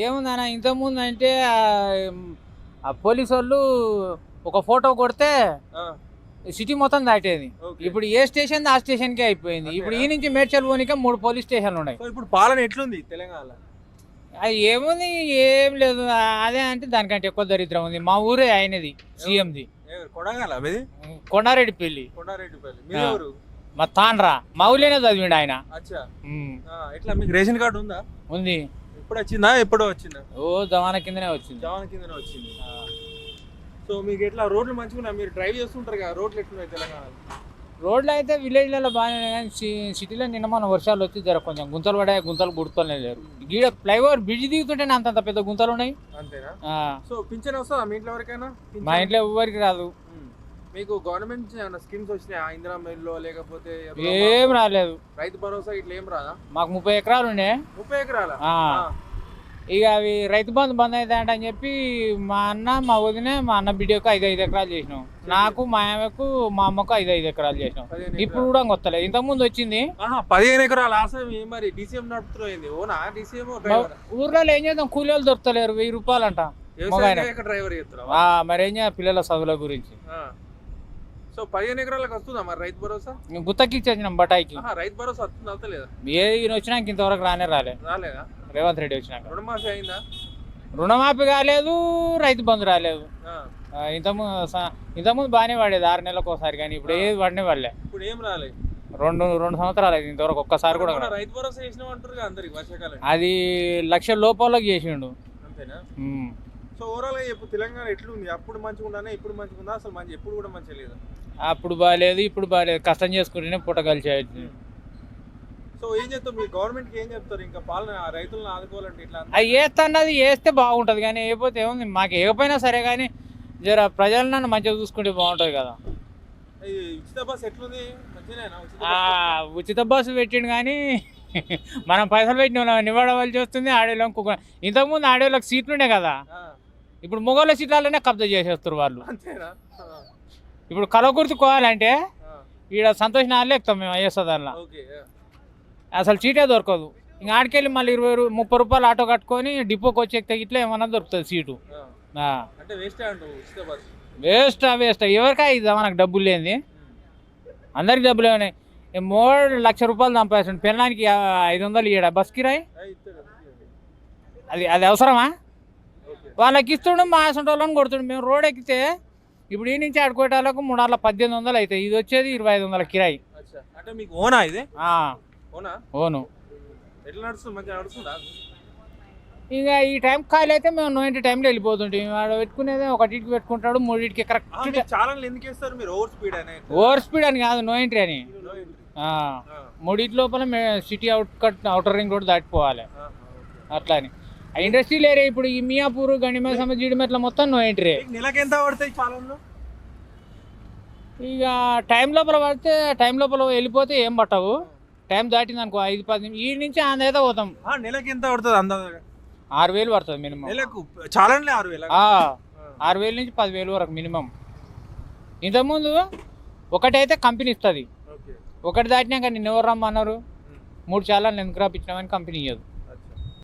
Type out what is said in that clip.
ఏముందన్న ఇంతకుముందు అంటే ఆ, పోలీసు వాళ్ళు ఒక ఫోటో కొడితే సిటీ మొత్తం దాటేది. ఇప్పుడు ఏ స్టేషన్ ఆ స్టేషన్కే అయిపోయింది. ఇప్పుడు ఈ నుంచి మేడ్చల్ పోనీకే మూడు పోలీస్ స్టేషన్లు ఉన్నాయి. ఇప్పుడు పాలన ఎట్లుంది తెలంగాణలో? అది ఏముంది ఏం లేదు. అదే అంటే దానికంటే ఎక్కువ దరిద్రం ఉంది. మా ఊరే ఆయనది సీఎంది? కొడంగల్ కొండారెడ్డి పెళ్ళి కొండారెడ్డిపల్లి. మా తాండ్రా. మా ఊళ్ళోనే చదివిండు ఆయన. ఎట్లా మీకు రేషన్ కార్డు ఉందా? ఉంది. ఎప్పుడు వచ్చిందా ఎప్పుడో వచ్చిందా? ఓ దవాన కిందనే వచ్చింది. జవాన్ కిందనే వచ్చింది. సో మీకు ఎట్లా రోడ్లు మంచిగా మీరు డ్రైవ్ చేస్తుంటారు కదా రోడ్లు ఎట్లున్నాయి తెలంగాణలో? రోడ్లు అయితే విలేజ్లలో బాగానే ఉన్నాయి కానీ సి- సిటీలో నిన్న మన వర్షాలు వచ్చి జర కొంచెం గుంతలు పడే గుంతలు గుర్తులే లేరు. గీడ ఫ్లైఓవర్ బ్రిడ్జ్ దిగుతుంటేనే అంతంత పెద్ద గుంతలు ఉన్నాయి. అంతేనా? ఆ, సో పింఛన్ వస్తుందా మీ ఇంట్లో ఎవరికైనా? మా ఇంట్లో ఎవరికి రాదు. ఉమ్. మీకు గవర్నమెంట్ నుంచి ఏమైనా స్కీమ్స్ వచ్చినాయా? ఇందిరా మిల్లో లేకపోతే ఏం రాలేదు. రైతు భరోసా ఇట్లా ఏం రాదా? మాకు ముప్పై ఎకరాలు ఉండే. ముప్పై ఎకరాల? ఇక అవి రైతు బంధు బంద్ అవుతాయంట అని చెప్పి మా అన్న మా వదిన మా అన్న బిడ్డకు ఐదు ఐదు ఎకరాలు చేసినాం. నాకు మా ఆమెకు మా అమ్మకు ఐదు ఐదు ఎకరాలు చేసినాం. ఇప్పుడు కూడా వస్తలేదు ఇంతకుముందు వచ్చింది. ఆహా, పదిహేను ఎకరాల. మరి డీసీఎం నడుపుతుంది ఓనా? డీసీఎం ఊర్లో ఏం చేద్దాం? కూలీ వాళ్ళు దొరుకుతలేరు వెయ్యి రూపాయలంట. డ్రైవర్ మరి ఏం చేయాలి? పిల్లల చదువుల గురించి. సో పదిహేను ఎకరాలకు వస్తుందా మరి రైతు భరోసా? గుత్తకి ఇచ్చేసినాం బటాయికి ఆహా, రైతు భరోసా వస్తుంది అవుతలేదా ఏ ఈయన వచ్చినాక ఇంతవరకు రానే రాలే. రాలేదా? రేవంత్ రెడ్డి వచ్చినాక. రుణమాఫీ అయిందా? రుణమాఫీ కాలేదు రైతు బంధు రాలేదు. ఆ. ఆ, ఇంతకుముందు స- ఇంతకుముందు బాగానే పడేది ఆరు నెలలకు ఒకసారి కానీ ఇప్పుడు ఏది పడినే పడలే ఇప్పుడు ఏం రాలే? రెండు రెండు సంవత్సరాలు అయింది ఇంతవరకు ఒక్కసారి కూడా. రైతు భరోసా చేసినాం అంటారు అందరికి వర్షాకాలం. అది లక్ష లోపలకి చేసిండు. అంతేనా? ఉమ్. సో ఓవరాల్గా చెప్పు తెలంగాణ ఎట్లుంది? అప్పుడు మంచిగా ఉండానే ఇప్పుడు మంచిగా ఉందా? అసలు మంచి ఎప్పుడు కూడా మంచిగా లేదా? అప్పుడు బాగాలేదు ఇప్పుడు బాగాలేదు కష్టం చేసుకుంటేనే పుట్ట కలిసి సో ఏం చెప్తారు మీ గవర్నమెంట్కి ఏం చెప్తారు? ఇంకా పాలన రైతులను ఆదుకోవాలంటే ఇట్లా అది వేస్తన్నది వేస్తే బాగుంటుంది కానీ వేయకపోతే ఏముంది? మాకు వేయకపోయినా సరే కానీ జర ప్రజలు నన్ను మంచిగా చూసుకుంటే బాగుంటుంది కదా. ఉచిత బస్ ఎట్లుంది? ఉచిత ఆ, బస్? ఉచిత బస్సు పెట్టిండు కానీ మనం పైసలు పెట్టిన నివాడవలసి వస్తుంది ఆడేళ్ళం ఇంతకుముందు ఆడేళ్ళకి సీట్లు ఉండే కదా. ఇప్పుడు మొగోళ్ళ సీట్లలోనే కబ్జా చేసేస్తారు వాళ్ళు. ఇప్పుడు కలగుర్తి కోవాలంటే ఈడ సంతోష్ నాలుగు ఎక్కుతాం మేము ఓకే ఆ, అసలు సీటే దొరకదు. ఇంకా ఆడికెళ్ళి మళ్ళీ ఇరవై ముప్పై రూపాయలు ఆటో కట్టుకొని డిపోకి వచ్చి ఎక్కితే ఇట్లా ఏమన్నా దొరుకుతుంది సీటు. Waste waste waste. ఎవరికా ఇది మనకు డబ్బులు లేనిది. అందరికి డబ్బులు ఉన్నాయి ఈ మూడు లక్ష రూపాయలు సంపాదించండి పెళ్ళానికి ఐదు వందలు ఇయ్యడా బస్ కిరాయి. అది అది అవసరమా? వాళ్ళకి ఇస్తుండు మా వాళ్ళని కొడుతుండు. మేము రోడ్ ఎక్కితే ఇప్పుడు ఈ నుంచి ఆడుకోవటాలకు మూడు వందల పద్దెనిమిది వందలు అవుతాయి. ఇది వచ్చేది ఇరవై ఐదు వందల కిరాయి. అంటే మీకు ఓనా ఇది? ఆ, ఓనా? అవును ఎట్లా నడుస్తుంది? మంచిగా నడుస్తుందా? ఇక ఈ టైం ఖాళీ అయితే మేము నోయింటి టైంలో వెళ్ళిపోతుంటాం వాడు పెట్టుకునేది ఒకటికి పెట్టుకుంటాడు మూడింటికి కరెక్ట్ ఎందుకు వేస్తారు మీరు? ఓవర్ స్పీడ్ అనే ఓవర్ స్పీడ్ అని కాదు నో ఎంట్రీ అని. మూడింటి లోపల city out cut outer ring road దాటిపోవాలి. అట్లా అని. ఆ ఇండస్ట్రియల్ ఏరియా ఇప్పుడు ఈ మియాపూర్ గణిమేసమ్మ జీడిమెట్ల మొత్తం నో ఎంట్రీ నెలకి ఎంత పడతాయి ఛానల్లో ఇక టైం లోపల పడితే టైం లోపల వెళ్ళిపోతే ఏం పట్టవు. టైం దాటింది అనుకో ఐదు పది ఈ నుంచి ఆంధ్ర పోతాం. ఆ, నెలకి ఎంత పడుతుంది అందాజగా ఆరు వేలు పడుతుంది మినిమం. నెలకు? ఛానల్ ఆరు వేల? ఆరు వేల నుంచి పదివేలు వరకు మినిమం. ఇంతకుముందు ఒకటైతే కంపెనీ ఇస్తుంది. ఒకటి దాటినాక నిన్న ఎవరు రమ్మన్నారు? మూడు చాలా ఎందుకు రాపించినామని కంపెనీ ఇవ్వదు